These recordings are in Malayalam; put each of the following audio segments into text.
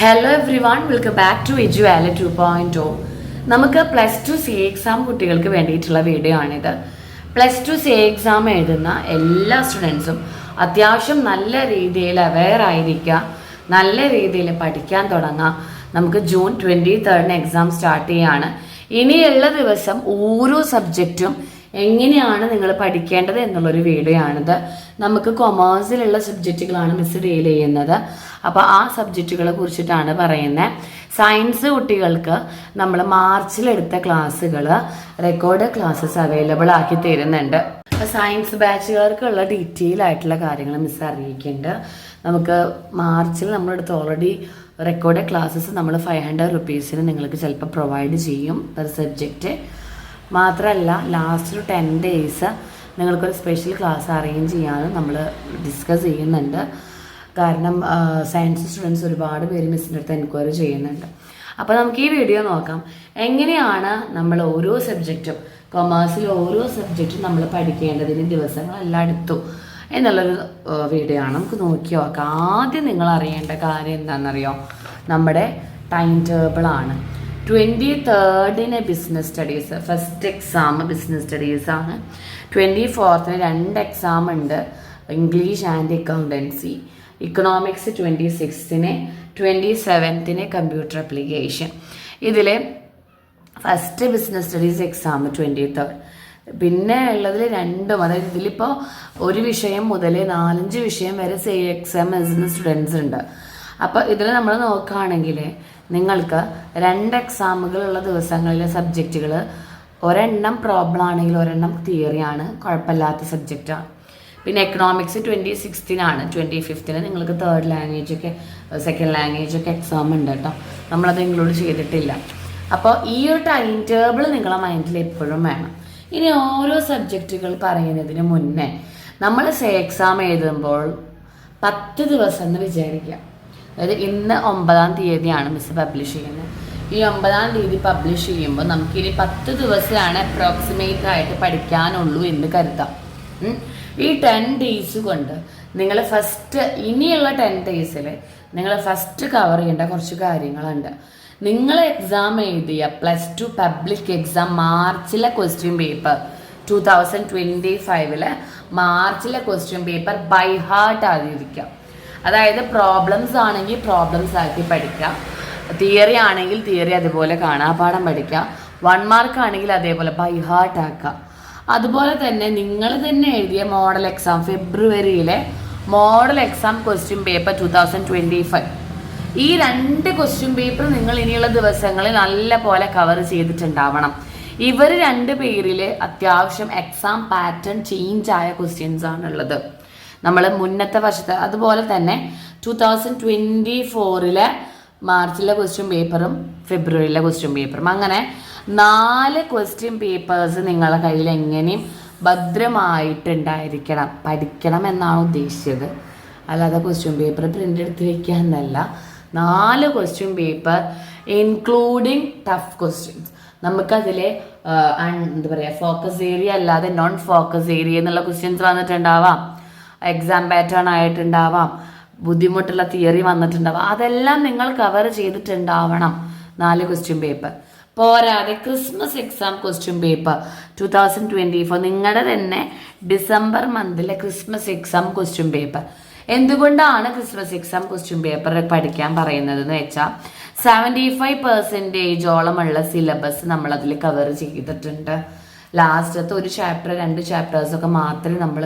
Hello everyone welcome back to എജു ആല ടു പോയിന്റ് ഓ നമുക്ക് പ്ലസ് ടു സി എക്സാം കുട്ടികൾക്ക് വേണ്ടിയിട്ടുള്ള വീഡിയോ ആണിത്. പ്ലസ് ടു സി എക്സാം എഴുതുന്ന എല്ലാ സ്റ്റുഡൻസും അത്യാവശ്യം നല്ല രീതിയിൽ അവെയർ ആയിരിക്കുക നല്ല രീതിയിൽ പഠിക്കാൻ തുടങ്ങാം നമുക്ക് ജൂൺ ട്വന്റി തേർഡിന് എക്സാം സ്റ്റാർട്ട് ചെയ്യാണ്. ഇനിയുള്ള ദിവസം ഓരോ സബ്ജക്റ്റും എങ്ങനെയാണ് നിങ്ങൾ പഠിക്കേണ്ടത് എന്നുള്ളൊരു വീഡിയോ ആണിത് നമുക്ക് കൊമേഴ്സിലുള്ള സബ്ജക്റ്റുകളാണ് മിസ് ഡീൽ ചെയ്യുന്നത്. അപ്പോൾ ആ സബ്ജക്റ്റുകളെ കുറിച്ചിട്ടാണ് പറയുന്നത് സയൻസ് കുട്ടികൾക്ക് നമ്മൾ മാർച്ചിലെടുത്ത ക്ലാസ്സുകൾ റെക്കോർഡ് ക്ലാസ്സസ് അവൈലബിൾ ആക്കി തരുന്നുണ്ട്. അപ്പോൾ സയൻസ് ബാച്ചുകാർക്കുള്ള ഡീറ്റെയിൽ ആയിട്ടുള്ള കാര്യങ്ങൾ മിസ് അറിയിക്കുന്നുണ്ട്. നമുക്ക് മാർച്ചിൽ നമ്മളെടുത്ത് ഓൾറെഡി റെക്കോർഡ് ക്ലാസ്സസ് നമ്മൾ ഫൈവ് ഹൺഡ്രഡ് റുപ്പീസിന് നിങ്ങൾക്ക് ചിലപ്പോൾ പ്രൊവൈഡ് ചെയ്യും പെർ സബ്ജക്റ്റ് മാത്രമല്ല ലാസ്റ്റ് ഒരു ടെൻ ഡേയ്സ് നിങ്ങൾക്കൊരു സ്പെഷ്യൽ ക്ലാസ് അറേഞ്ച് ചെയ്യാനും നമ്മൾ ഡിസ്കസ് ചെയ്യുന്നുണ്ട്. കാരണം സയൻസ് സ്റ്റുഡൻസ് ഒരുപാട് പേര് മിസ്സിന്റെ അടുത്ത് എൻക്വയറി ചെയ്യുന്നുണ്ട്. അപ്പോൾ നമുക്ക് ഈ വീഡിയോ നോക്കാം. എങ്ങനെയാണ് നമ്മൾ ഓരോ സബ്ജക്റ്റും കൊമേഴ്സിൽ ഓരോ സബ്ജക്റ്റും നമ്മൾ പഠിക്കേണ്ടതിന് ദിവസങ്ങളെല്ലാം എടുത്തു എന്നുള്ളൊരു വീഡിയോ ആണ്. നമുക്ക് നോക്കി നോക്കാം. ആദ്യം നിങ്ങൾ അറിയേണ്ട കാര്യം എന്താണെന്നറിയോ? നമ്മുടെ ടൈം ടേബിളാണ് twenty തേർഡിന് business studies first exam business studies ആണ്. ട്വന്റി ഫോർത്തിന് രണ്ട് എക്സാം ഉണ്ട്. English and accountancy economics twenty സിക്സ്തിന് twenty സെവൻത്തിന് കമ്പ്യൂട്ടർ അപ്ലിക്കേഷൻ ഇതിൽ first business studies exam twenty third പിന്നെ ഉള്ളതിൽ രണ്ടും. അതായത് ഇതിലിപ്പോൾ ഒരു വിഷയം മുതൽ നാലഞ്ച് വിഷയം വരെ സേ എക്സാം എഴുതുന്ന സ്റ്റുഡൻസ് ഉണ്ട്. അപ്പോൾ ഇതിൽ നമ്മൾ നോക്കുകയാണെങ്കിൽ നിങ്ങൾക്ക് രണ്ട് എക്സാമുകളുള്ള ദിവസങ്ങളിലെ സബ്ജക്റ്റുകൾ ഒരെണ്ണം പ്രോബ്ലം ആണെങ്കിൽ ഒരെണ്ണം തിയറിയാണ് കുഴപ്പമില്ലാത്ത സബ്ജക്റ്റാണ് പിന്നെ എക്കണോമിക്സ് ട്വന്റി സിക്സ്തിനാണ് ട്വന്റി ഫിഫ്തിന് നിങ്ങൾക്ക് തേർഡ് ലാംഗ്വേജ് ഒക്കെ സെക്കൻഡ് ലാംഗ്വേജ് ഒക്കെ എക്സാം ഉണ്ട് കേട്ടോ നമ്മളത് ഇൻക്ലൂഡ് ചെയ്തിട്ടില്ല. അപ്പോൾ ഈ ഒരു ടൈം ടേബിൾ നിങ്ങളുടെ മൈൻഡിൽ എപ്പോഴും വേണം. ഇനി ഓരോ സബ്ജക്റ്റുകൾ പറയുന്നതിന് മുന്നേ നമ്മൾ സേ എക്സാം എഴുതുമ്പോൾ പത്ത് ദിവസം എന്ന് വിചാരിക്കുക. അതായത് ഇന്ന് ഒമ്പതാം തീയതിയാണ് മിസ് പബ്ലിഷ് ചെയ്യുന്നത്. ഈ ഒമ്പതാം തീയതി പബ്ലിഷ് ചെയ്യുമ്പോൾ നമുക്കിനി പത്ത് ദിവസമാണ് അപ്രോക്സിമേറ്റ് ആയിട്ട് പഠിക്കാനുള്ളൂ എന്ന് കരുതാം. ഈ ടെൻ ഡേയ്സ് കൊണ്ട് നിങ്ങൾ ഫസ്റ്റ് ഇനിയുള്ള ടെൻ ഡേയ്സിൽ നിങ്ങൾ ഫസ്റ്റ് കവർ ചെയ്യേണ്ട കുറച്ച് കാര്യങ്ങളുണ്ട്. നിങ്ങൾ എക്സാം എഴുതിയ plus two public exam മാർച്ചിലെ question paper two thousand twenty ഫൈവിൽ മാർച്ചിലെ ക്വസ്റ്റ്യൻ പേപ്പർ ബൈ ഹാർട്ട് ആയിരിക്കാം അതായത് പ്രോബ്ലംസ് ആണെങ്കിൽ പ്രോബ്ലംസ് ആക്കി പഠിക്കാം. തിയറി ആണെങ്കിൽ തിയറി അതുപോലെ കാണാപാഠം പഠിക്കാം. വൺ മാർക്ക് ആണെങ്കിൽ അതേപോലെ ബൈ ഹാർട്ട് ആക്കാം. അതുപോലെ തന്നെ നിങ്ങൾ തന്നെ എഴുതിയ model exam ഫെബ്രുവരിയിലെ model exam question paper two thousand twenty five ഈ രണ്ട് ക്വസ്റ്റ്യൻ പേപ്പർ നിങ്ങൾ ഇനിയുള്ള ദിവസങ്ങളിൽ നല്ല പോലെ കവർ ചെയ്തിട്ടുണ്ടാവണം. ഇവർ രണ്ട് പേരിൽ അത്യാവശ്യം എക്സാം പാറ്റേൺ ചേഞ്ച് ആയ ക്വസ്റ്റ്യൻസ് ആണുള്ളത്. നമ്മൾ മുന്നത്തെ വർഷത്തെ അതുപോലെ തന്നെ ടു തൗസൻഡ് ട്വന്റി ഫോറിലെ മാർച്ചിലെ ക്വസ്റ്റ്യൻ പേപ്പറും ഫെബ്രുവരിയിലെ ക്വസ്റ്റ്യൻ പേപ്പറും അങ്ങനെ നാല് ക്വസ്റ്റ്യൻ പേപ്പേഴ്സ് നിങ്ങളുടെ കയ്യിൽ എങ്ങനെയും ഭദ്രമായിട്ടുണ്ടായിരിക്കണം പഠിക്കണം എന്നാണ് ഉദ്ദേശിച്ചത്. അല്ലാതെ ക്വസ്റ്റ്യൻ പേപ്പർ പ്രിന്റ് എടുത്ത് വയ്ക്കുക എന്നല്ല. നാല് question paper including tough questions നമുക്കതിൽ എന്താ പറയുക ഫോക്കസ് ഏരിയ അല്ലാതെ നോൺ ഫോക്കസ് ഏരിയ എന്നുള്ള ക്വസ്റ്റ്യൻസ് വന്നിട്ടുണ്ടാവാം. എക്സാം പാറ്റേൺ ആയിട്ടുണ്ടാവാം. ബുദ്ധിമുട്ടുള്ള തിയറി വന്നിട്ടുണ്ടാവാം. അതെല്ലാം നിങ്ങൾ കവർ ചെയ്തിട്ടുണ്ടാവണം. നാല് ക്വസ്റ്റ്യൻ പേപ്പർ പോരാതെ Christmas exam question paper two thousand twenty four നിങ്ങളുടെ തന്നെ ഡിസംബർ മന്തിലെ ക്രിസ്മസ് എക്സാം ക്വസ്റ്റ്യൻ പേപ്പർ എന്തുകൊണ്ടാണ് ക്രിസ്മസ് എക്സാം ക്വസ്റ്റ്യൻ പേപ്പർ പഠിക്കാൻ പറയുന്നത് എന്ന് വെച്ചാൽ സെവന്റി ഫൈവ് പെർസെന്റേജോളമുള്ള സിലബസ് നമ്മളതിൽ കവർ ചെയ്തിട്ടുണ്ട്. ലാസ്റ്റത്തെ ഒരു ചാപ്റ്റർ രണ്ട് ചാപ്റ്റേഴ്സ് ഒക്കെ മാത്രമേ നമ്മൾ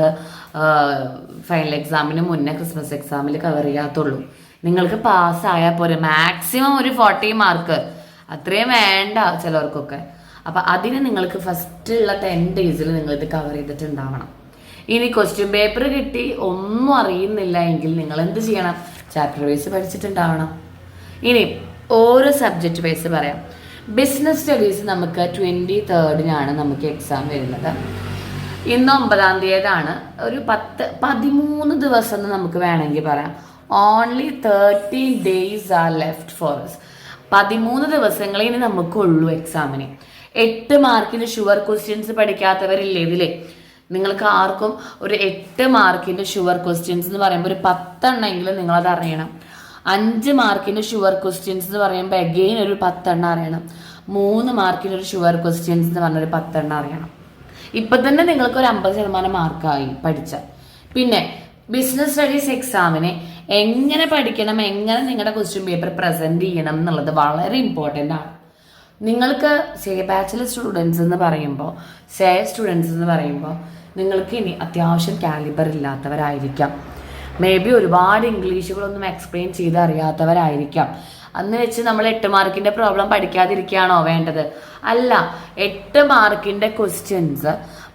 ഫൈനൽ എക്സാമിന് മുന്നേ ക്രിസ്മസ് എക്സാമിൽ കവർ ചെയ്യാത്തുള്ളൂ. നിങ്ങൾക്ക് പാസ്സായാൽ പോരെ. മാക്സിമം ഒരു ഫോർട്ടി മാർക്ക് അത്രയും വേണ്ട ചിലവർക്കൊക്കെ. അപ്പം അതിന് നിങ്ങൾക്ക് ഫസ്റ്റ് ഉള്ള ടെൻ ഡേയ്സിൽ നിങ്ങൾ ഇത് കവർ ചെയ്തിട്ടുണ്ടാവണം. ഇനി ക്വസ്റ്റ്യൻ പേപ്പർ കിട്ടി ഒന്നും അറിയുന്നില്ല എങ്കിൽ നിങ്ങൾ എന്ത് ചെയ്യണം? ചാപ്റ്റർ വൈസ് പഠിച്ചിട്ടുണ്ടാവണം. ഇനി ഓരോ സബ്ജക്റ്റ് വൈസ് പറയാം. ബിസിനസ് സ്റ്റഡീസ് നമുക്ക് ട്വന്റി തേർഡിനാണ് നമുക്ക് എക്സാം വരുന്നത്. ഇന്ന് ഒമ്പതാം തീയതിയാണ്. ഒരു പത്ത് പതിമൂന്ന് ദിവസം എന്ന് നമുക്ക് വേണമെങ്കിൽ പറയാം. Only thirty days are left for us. പതിമൂന്ന് ദിവസങ്ങളെ ഇനി നമുക്കുള്ളൂ എക്സാമിന് എട്ട് മാർക്കിന് ഷുവർ ക്വസ്റ്റ്യൻസ് പഠിക്കാത്തവരില്ലേ ഇതിലേ? നിങ്ങൾക്ക് ആർക്കും ഒരു എട്ട് മാർക്കിന്റെ ഷുവർ ക്വസ്റ്റ്യൻസ് എന്ന് പറയുമ്പോൾ ഒരു പത്തെണ്ണമെങ്കിലും നിങ്ങളത് അറിയണം. അഞ്ച് മാർക്കിന്റെ ഷുവർ ക്വസ്റ്റ്യൻസ് എന്ന് പറയുമ്പോൾ അഗെയിൻ ഒരു പത്തെണ്ണം അറിയണം. മൂന്ന് മാർക്കിന്റെ ഒരു ഷുവർ ക്വസ്റ്റ്യൻസ് എന്ന് പറഞ്ഞൊരു പത്തെണ്ണം അറിയണം. ഇപ്പൊ തന്നെ നിങ്ങൾക്ക് ഒരു അമ്പത് ശതമാനം മാർക്കായി പഠിച്ച. പിന്നെ ബിസിനസ് സ്റ്റഡീസ് എക്സാമിനെ എങ്ങനെ പഠിക്കണം എങ്ങനെ നിങ്ങളുടെ ക്വസ്റ്റ്യൻ പേപ്പർ പ്രസന്റ് ചെയ്യണം എന്നുള്ളത് വളരെ ഇമ്പോർട്ടന്റ് ആണ്. നിങ്ങൾക്ക് സേ ബാച്ചിലർ സ്റ്റുഡൻസ് എന്ന് പറയുമ്പോൾ സേ സ്റ്റുഡൻസ് എന്ന് പറയുമ്പോൾ നിങ്ങൾക്ക് ഇനി അത്യാവശ്യം കാലിബർ ഇല്ലാത്തവരായിരിക്കാം. മേ ബി ഒരുപാട് ഇംഗ്ലീഷുകളൊന്നും എക്സ്പ്ലെയിൻ ചെയ്ത് അറിയാത്തവരായിരിക്കാം അന്ന് വെച്ച് നമ്മൾ എട്ട് മാർക്കിന്റെ പ്രോബ്ലം പഠിക്കാതിരിക്കുകയാണോ വേണ്ടത്? അല്ല എട്ട് മാർക്കിന്റെ ക്വസ്റ്റ്യൻസ്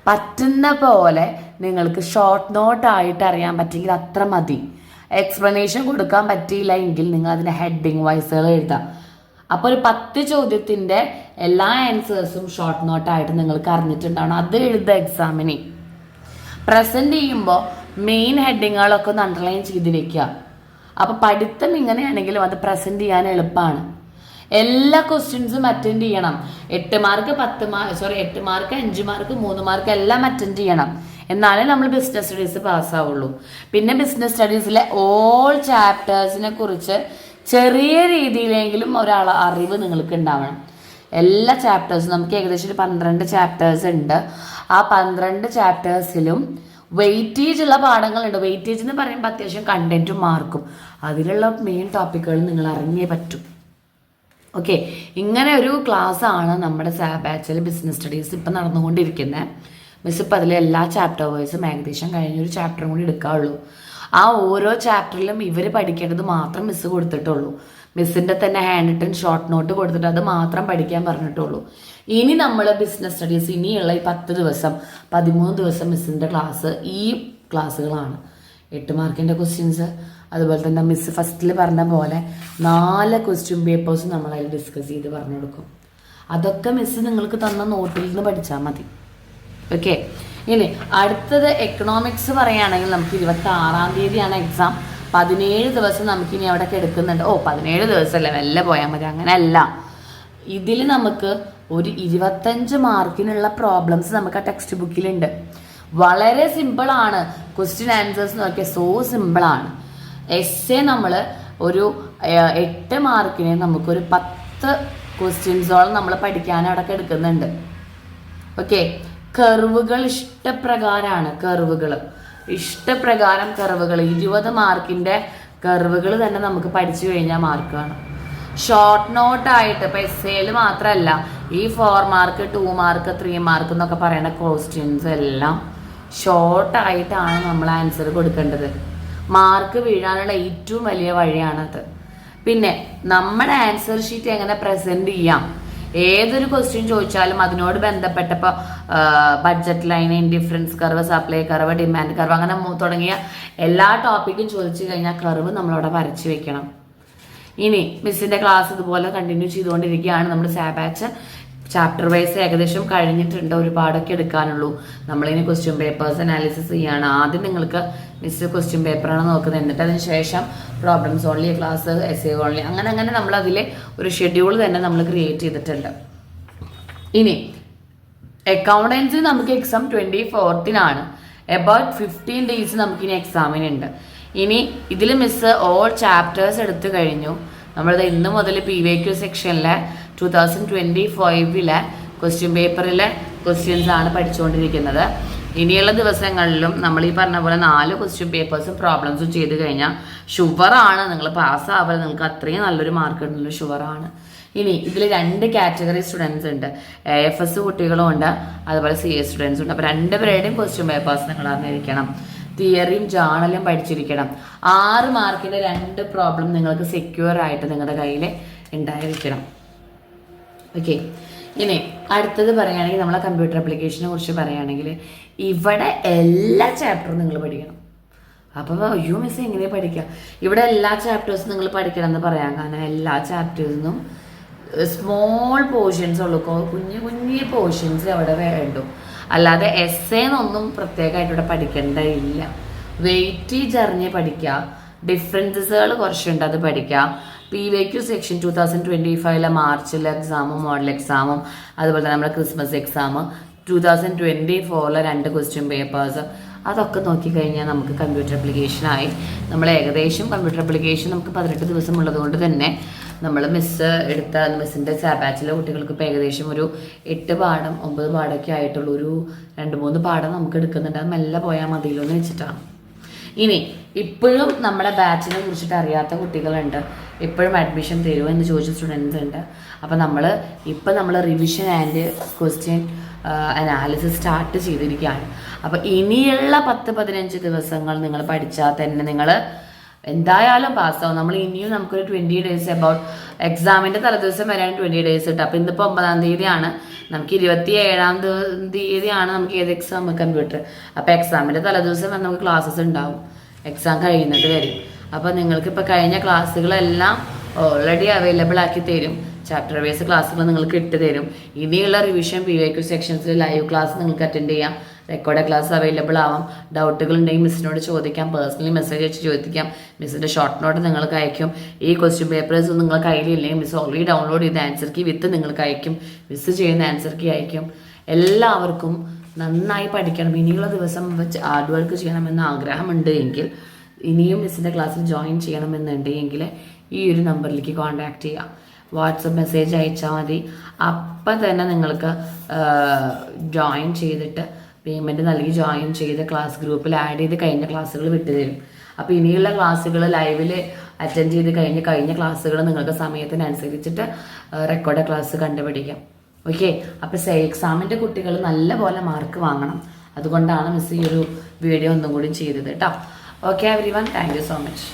പറ്റുന്ന പോലെ നിങ്ങൾക്ക് ഷോർട്ട് നോട്ട് ആയിട്ട് അറിയാൻ പറ്റിയെങ്കിൽ അത്ര മതി. എക്സ്പ്ലനേഷൻ കൊടുക്കാൻ പറ്റിയില്ല എങ്കിൽ നിങ്ങൾ അതിന്റെ ഹെഡിങ് വൈസുകൾ എഴുതാം. അപ്പോൾ ഒരു പത്ത് ചോദ്യത്തിന്റെ എല്ലാ ആൻസേഴ്സും ഷോർട്ട് നോട്ടായിട്ട് നിങ്ങൾക്ക് അറിഞ്ഞിട്ടുണ്ടാവണം. അത് എഴുതുക എക്സാമിന് പ്രസന്റ് ചെയ്യുമ്പോൾ മെയിൻ ഹെഡിങ്ങുകളൊക്കെ ഒന്ന് അണ്ടർലൈൻ ചെയ്ത് വെക്കുക. അപ്പൊ പഠിത്തം ഇങ്ങനെയാണെങ്കിലും അത് പ്രസന്റ് ചെയ്യാൻ എളുപ്പമാണ്. എല്ലാ ക്വസ്റ്റ്യൻസും അറ്റൻഡ് ചെയ്യണം. എട്ട് മാർക്ക് പത്ത് മാർക്ക് സോറി എട്ട് മാർക്ക് അഞ്ച് മാർക്ക് മൂന്ന് മാർക്ക് എല്ലാം അറ്റൻഡ് ചെയ്യണം. എന്നാലേ നമ്മൾ ബിസിനസ് സ്റ്റഡീസ് പാസ്സാവുള്ളൂ പിന്നെ ബിസിനസ് സ്റ്റഡീസിലെ ഓൾ ചാപ്റ്റേഴ്സിനെ കുറിച്ച് ചെറിയ രീതിയിലെങ്കിലും ഒരാൾ അറിവ് നിങ്ങൾക്ക് ഉണ്ടാവണം. എല്ലാ ചാപ്റ്റേഴ്സും നമുക്ക് ഏകദേശം ഒരു പന്ത്രണ്ട് ചാപ്റ്റേഴ്സ് ഉണ്ട്. ആ പന്ത്രണ്ട് ചാപ്റ്റേഴ്സിലും വെയിറ്റേജ് ഉള്ള പാഠങ്ങളുണ്ട്. വെയിറ്റേജ് എന്ന് പറയുമ്പോൾ അത്യാവശ്യം കണ്ടന്റും മാർക്കും. അതിലുള്ള മെയിൻ ടോപ്പിക്കുകൾ നിങ്ങൾ അറിഞ്ഞേ പറ്റും. ഓക്കെ ഇങ്ങനെ ഒരു ക്ലാസ് ആണ് നമ്മുടെ ബാച്ചിൽ ബിസിനസ് സ്റ്റഡീസ് ഇപ്പം നടന്നുകൊണ്ടിരിക്കുന്നത് മിസ് ഇപ്പം അതിലെ എല്ലാ ചാപ്റ്റർ വൈസും ഏകദേശം കഴിഞ്ഞൊരു ചാപ്റ്ററും കൂടി എടുക്കാവുള്ളൂ. ആ ഓരോ ചാപ്റ്ററിലും ഇവർ പഠിക്കേണ്ടത് മാത്രം മിസ് കൊടുത്തിട്ടുള്ളൂ. മിസ്സിന്റെ തന്നെ ഹാൻഡ് റിട്ടൺ ഷോർട്ട് നോട്ട് കൊടുത്തിട്ട് അത് മാത്രം പഠിക്കാൻ പറഞ്ഞിട്ടുള്ളൂ. ഇനി നമ്മൾ ബിസിനസ് സ്റ്റഡീസ് ഇനിയുള്ള ഈ പത്ത് ദിവസം പതിമൂന്ന് ദിവസം മിസ്സിന്റെ ക്ലാസ് ഈ ക്ലാസ്സുകളാണ് എട്ട് മാർക്കിന്റെ ക്വസ്റ്റ്യൻസ് അതുപോലെ തന്നെ മിസ് ഫസ്റ്റിൽ പറഞ്ഞ പോലെ നാല് ക്വസ്റ്റ്യൻ പേപ്പേഴ്സ് നമ്മൾ അതിൽ ഡിസ്കസ് ചെയ്ത് പറഞ്ഞു കൊടുക്കും. അതൊക്കെ മിസ് നിങ്ങൾക്ക് തന്ന നോട്ടിൽ നിന്ന് പഠിച്ചാൽ മതി. ഓക്കെ ഇനി അടുത്തത് എക്കണോമിക്സ് പറയുകയാണെങ്കിൽ നമുക്ക് ഇരുപത്തി ആറാം തീയതിയാണ് എക്സാം പതിനേഴ് ദിവസം നമുക്കിനി അവിടെ കിടക്കുന്നുണ്ട്. ഓ പതിനേഴ് ദിവസമല്ലേ വല്ല പോയാൽ മതി. അങ്ങനെയല്ല. ഇതിൽ നമുക്ക് ഒരു ഇരുപത്തഞ്ച് മാർക്കിനുള്ള പ്രോബ്ലംസ് നമുക്ക് ആ ടെക്സ്റ്റ് ബുക്കിലുണ്ട് വളരെ സിമ്പിൾ ആണ്. ക്വസ്റ്റ്യൻ ആൻസേഴ്സ് നോക്കിയാൽ സോ സിമ്പിളാണ് എസ് എ നമ്മൾ ഒരു എട്ട് മാർക്കിന് നമുക്കൊരു പത്ത് ക്വസ്റ്റ്യൻസോളം നമ്മൾ പഠിക്കാൻ അവിടെ എടുക്കുന്നുണ്ട്. ഓക്കെ കർവുകൾ ഇഷ്ടപ്രകാരമാണ് കർവുകൾ ഇഷ്ടപ്രകാരം കർവുകൾ ഇരുപത് മാർക്കിന്റെ കർവുകൾ തന്നെ നമുക്ക് പഠിച്ചു കഴിഞ്ഞാൽ മാർക്കാണ് ഷോർട്ട് നോട്ടായിട്ട് ഇപ്പൊ എസ് എയിൽ മാത്രമല്ല ഈ four mark two mark three mark എന്നൊക്കെ പറയുന്ന ക്വസ്റ്റ്യൻസ് എല്ലാം ഷോർട്ടായിട്ടാണ് നമ്മൾ ആൻസർ കൊടുക്കേണ്ടത്. മാർക്ക് വീഴാനുള്ള ഏറ്റവും വലിയ വഴിയാണത്. പിന്നെ നമ്മുടെ ആൻസർ ഷീറ്റ് എങ്ങനെ പ്രസന്റ് ചെയ്യാം? ഏതൊരു ക്വസ്റ്റ്യൻ ചോദിച്ചാലും അതിനോട് ബന്ധപ്പെട്ടപ്പോൾ budget line indifference curve supply curve demand curve അങ്ങനെ തുടങ്ങിയ എല്ലാ ടോപ്പിക്കും ചോദിച്ചു കഴിഞ്ഞാൽ കർവ് നമ്മളവിടെ വരച്ചു വെക്കണം. ഇനി മിസ്സിന്റെ ക്ലാസ് ഇതുപോലെ കണ്ടിന്യൂ ചെയ്തുകൊണ്ടിരിക്കുകയാണ്. നമ്മുടെ സാബാച്ച് ചാപ്റ്റർ വൈസ് ഏകദേശം കഴിഞ്ഞിട്ടുണ്ട്. ഒരുപാടൊക്കെ എടുക്കാനുള്ളൂ. നമ്മളിനി ക്വസ്റ്റ്യൻ പേപ്പേഴ്സ് അനാലിസിസ് ചെയ്യാണ്. ആദ്യം നിങ്ങൾക്ക് മിസ് ക്വസ്റ്റ്യൻ പേപ്പറാണ് നോക്കുന്നത്. എന്നിട്ട് അതിന് ശേഷം problems only class S A only അങ്ങനെ അങ്ങനെ നമ്മൾ അതിലെ ഒരു ഷെഡ്യൂൾ തന്നെ നമ്മൾ ക്രിയേറ്റ് ചെയ്തിട്ടുണ്ട്. ഇനി അക്കൗണ്ടൻസി നമുക്ക് എക്സാം ട്വന്റി ഫോർത്തിനാണ് എബൌട്ട് ഫിഫ്റ്റീൻ ഡേയ്സ് നമുക്ക് ഇനി എക്സാമിനുണ്ട് ഇനി ഇതിൽ മിസ് ഓൾ ചാപ്റ്റേഴ്സ് എടുത്തു കഴിഞ്ഞു. നമ്മളിത് ഇന്ന് മുതൽ പി വൈ ക്യു സെക്ഷനിലെ ടു തൗസൻഡ് ട്വന്റി ഫൈവിലെ ക്വസ്റ്റ്യൻ പേപ്പറിലെ ക്വസ്റ്റ്യൻസ് ആണ് പഠിച്ചുകൊണ്ടിരിക്കുന്നത്. ഇനിയുള്ള ദിവസങ്ങളിലും നമ്മൾ ഈ പറഞ്ഞ പോലെ നാല് ക്വസ്റ്റ്യൻ പേപ്പേഴ്സും പ്രോബ്ലംസും ചെയ്ത് കഴിഞ്ഞാൽ ഷുവറാണ് നിങ്ങൾ പാസ്സാവാൻ നിങ്ങൾക്ക് അത്രയും നല്ലൊരു മാർക്ക് ഉണ്ടല്ലോ ഷുവറാണ് ഇനി ഇതിൽ രണ്ട് കാറ്റഗറി സ്റ്റുഡൻസ് ഉണ്ട്. എ എഫ് എസ് കുട്ടികളും ഉണ്ട്. അതുപോലെ സി എസ് സ്റ്റുഡൻസും ഉണ്ട്. അപ്പോൾ രണ്ട് പേരുടെയും ക്വസ്റ്റ്യൻ പേപ്പേഴ്സ് നിങ്ങൾ അറിഞ്ഞിരിക്കണം. തിയറിയും ജേണലും പഠിച്ചിരിക്കണം. ആറ് മാർക്കിന്റെ രണ്ട് പ്രോബ്ലം നിങ്ങൾക്ക് സെക്യൂർ ആയിട്ട് നിങ്ങളുടെ കയ്യിൽ ഉണ്ടായിരിക്കണം. ഓക്കെ ഇനി അടുത്തത് പറയുകയാണെങ്കിൽ നമ്മളെ കമ്പ്യൂട്ടർ ആപ്ലിക്കേഷനെ കുറിച്ച് പറയുകയാണെങ്കിൽ ഇവിടെ എല്ലാ ചാപ്റ്ററും നിങ്ങൾ പഠിക്കണം. അപ്പം അയ്യോ മിസ് എങ്ങനെ പഠിക്കാം ഇവിടെ എല്ലാ ചാപ്റ്റേഴ്സും നിങ്ങൾ പഠിക്കണം എന്ന് പറയാം. കാരണം എല്ലാ ചാപ്റ്റേഴ്സിനും സ്മോൾ പോർഷൻസ് ഉള്ളൂ. കുഞ്ഞു കുഞ്ഞു പോർഷൻസ് അവിടെ വേണ്ടു അല്ലാതെ എസ് എന്നൊന്നും പ്രത്യേകമായിട്ട് ഇവിടെ പഠിക്കേണ്ടതില്ല വെയിറ്റേജ് അറിഞ്ഞ് പഠിക്കുക ഡിഫറൻസസുകൾ കുറച്ചുണ്ട് അത് പഠിക്കുക P Y Q section two thousand twenty ഫൈവിലെ മാർച്ചിലെ എക്സാമും മോഡൽ എക്സാമും അതുപോലെ തന്നെ നമ്മുടെ Christmas exam two thousand twenty ഫോറിലെ രണ്ട് ക്വസ്റ്റ്യൻ പേപ്പേഴ്സ് അതൊക്കെ നോക്കിക്കഴിഞ്ഞാൽ നമുക്ക് കമ്പ്യൂട്ടർ ആപ്ലിക്കേഷനായി നമ്മൾ ഏകദേശം കമ്പ്യൂട്ടർ അപ്ലിക്കേഷൻ നമുക്ക് പതിനെട്ട് ദിവസം ഉള്ളതുകൊണ്ട് തന്നെ നമ്മൾ മിസ് എടുത്ത മിസ്സിന്റെ ബാച്ചിലെ കുട്ടികൾക്ക് ഇപ്പോൾ ഏകദേശം ഒരു എട്ട് പാഠം ഒമ്പത് പാഠമൊക്കെ ആയിട്ടുള്ള. ഒരു രണ്ട് മൂന്ന് പാഠം നമുക്ക് എടുക്കുന്നുണ്ട്. അത് മെല്ലെ പോയാൽ മതിയല്ലോ എന്ന് വെച്ചിട്ടാണ് ഇനി ഇപ്പോഴും നമ്മുടെ ബാച്ചിനെ കുറിച്ചിട്ട് അറിയാത്ത കുട്ടികളുണ്ട്. ഇപ്പോഴും അഡ്മിഷൻ തരുമോ എന്ന് ചോദിച്ച സ്റ്റുഡൻസ് ഉണ്ട്. അപ്പോൾ നമ്മൾ ഇപ്പം നമ്മൾ revision and question analysis start ചെയ്തിരിക്കുകയാണ്. അപ്പോൾ ഇനിയുള്ള പത്ത് പതിനഞ്ച് ദിവസങ്ങൾ നിങ്ങൾ പഠിച്ചാൽ തന്നെ നിങ്ങൾ എന്തായാലും പാസ്സാവും. നമ്മൾ ഇനിയും നമുക്കൊരു ട്വന്റി ഡേയ്സ് അബൌട്ട് എക്സാമിന്റെ തലേദിവസം വരെയാണ് ട്വന്റി ഡേയ്സ് കിട്ടും അപ്പോൾ ഇന്നിപ്പോൾ ഒമ്പതാം തീയതിയാണ്. നമുക്ക് ഇരുപത്തി ഏഴാം തീയതിയാണ് നമുക്ക് ഏത് എക്സാം കമ്പ്യൂട്ടർ അപ്പോൾ എക്സാമിന്റെ തലേദിവസം വരെ നമുക്ക് ക്ലാസ്സസ് ഉണ്ടാവും. എക്സാം കഴിയുന്നത് വരും. അപ്പോൾ നിങ്ങൾക്ക് ഇപ്പോൾ കഴിഞ്ഞ ക്ലാസ്സുകളെല്ലാം ഓൾറെഡി അവൈലബിൾ ആക്കി തരും. ചാപ്റ്റർ വൈസ് ക്ലാസ്സുകൾ നിങ്ങൾക്ക് ഇട്ട് തരും ഇനിയുള്ള റിവിഷൻ പി വൈ ക്യു സെക്ഷൻസിൽ ലൈവ് ക്ലാസ് നിങ്ങൾക്ക് അറ്റൻഡ് ചെയ്യാം. റെക്കോർഡ് ക്ലാസ് അവൈലബിൾ ആവാം. ഡൗട്ടുകൾ ഉണ്ടെങ്കിൽ മിസ്സിനോട് ചോദിക്കാം. പേഴ്സണലി മെസ്സേജ് അയച്ച് ചോദിക്കാം. മിസ്സിന്റെ ഷോർട്ട് നോട്ട് നിങ്ങൾക്ക് അയക്കും ഈ ക്വസ്റ്റ്യൻ പേപ്പേഴ്സ് ഒന്നും നിങ്ങൾ കയ്യിലില്ലെങ്കിൽ മിസ് ഓൾറെഡി ഡൗൺലോഡ് ചെയ്ത ആൻസർ കീ വിത്ത് നിങ്ങൾക്ക് അയക്കും മിസ് ചെയ്യുന്ന ആൻസർ കീ അയക്കും എല്ലാവർക്കും നന്നായി പഠിക്കണം. ഇനിയുള്ള ദിവസം വെച്ച് ഹാർഡ് വർക്ക് ചെയ്യണമെന്ന് ആഗ്രഹമുണ്ട് എങ്കിൽ ഇനിയും മിസ്സിന്റെ ക്ലാസ്സിൽ ജോയിൻ ചെയ്യണമെന്നുണ്ടെങ്കിൽ ഈ ഒരു നമ്പറിലേക്ക് കോൺടാക്റ്റ് ചെയ്യാം. വാട്സപ്പ് മെസ്സേജ് അയച്ചാൽ മതി. അപ്പം തന്നെ നിങ്ങൾക്ക് ജോയിൻ ചെയ്തിട്ട് പേയ്മെന്റ് നൽകി ജോയിൻ ചെയ്ത ക്ലാസ് ഗ്രൂപ്പിൽ ആഡ് ചെയ്ത് കഴിഞ്ഞ ക്ലാസ്സുകൾ വിട്ടുതരും അപ്പോൾ ഇനിയുള്ള ക്ലാസ്സുകൾ ലൈവിൽ അറ്റൻഡ് ചെയ്ത് കഴിഞ്ഞ് കഴിഞ്ഞ ക്ലാസ്സുകൾ നിങ്ങൾക്ക് സമയത്തിനനുസരിച്ചിട്ട് റെക്കോർഡ് ക്ലാസ് കണ്ടുപിടിക്കാം. ഓക്കെ അപ്പോൾ സേ എക്സാമിന്റെ കുട്ടികൾ നല്ല പോലെ മാർക്ക് വാങ്ങണം. അതുകൊണ്ടാണ് മിസ് ഈ ഒരു വീഡിയോ ഒന്നും കൂടി ചെയ്തത് കേട്ടോ okay everyone thank you so much